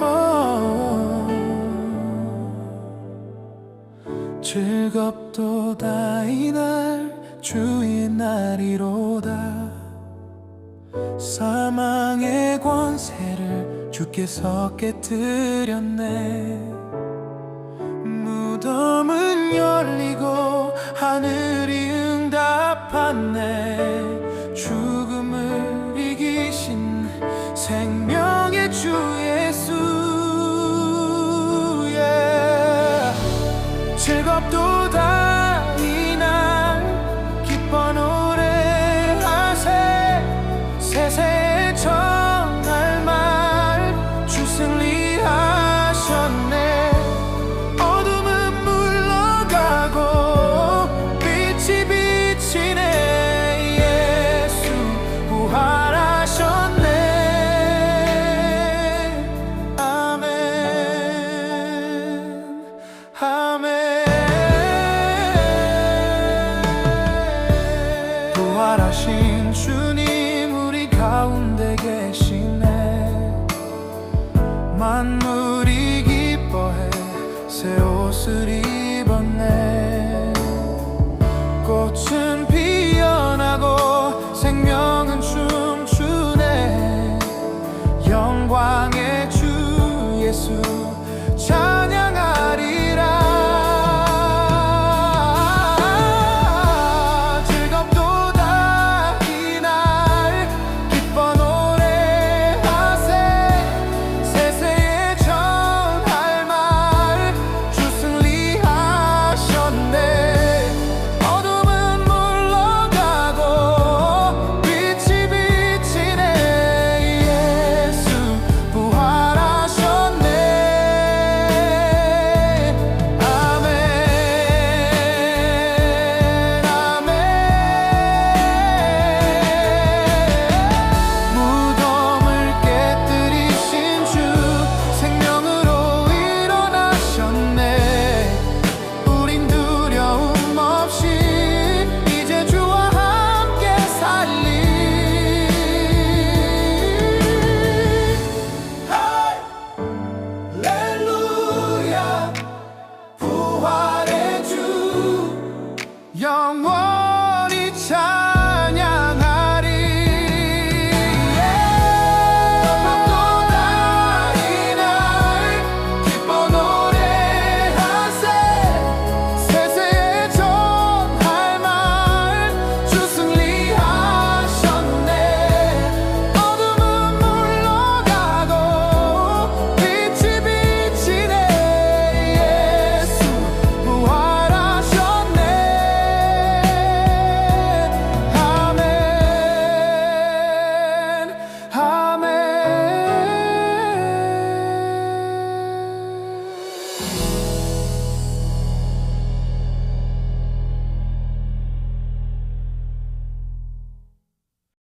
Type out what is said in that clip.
아, 즐겁도다 이날 주인날이로다. 사망의 권세를 주께서 깨뜨렸네. 무덤은 열리고 하늘이 응답하네. 주 새 옷을 입었네. 꽃은 피어나고 생명은 춤추네. 영광의 주 예수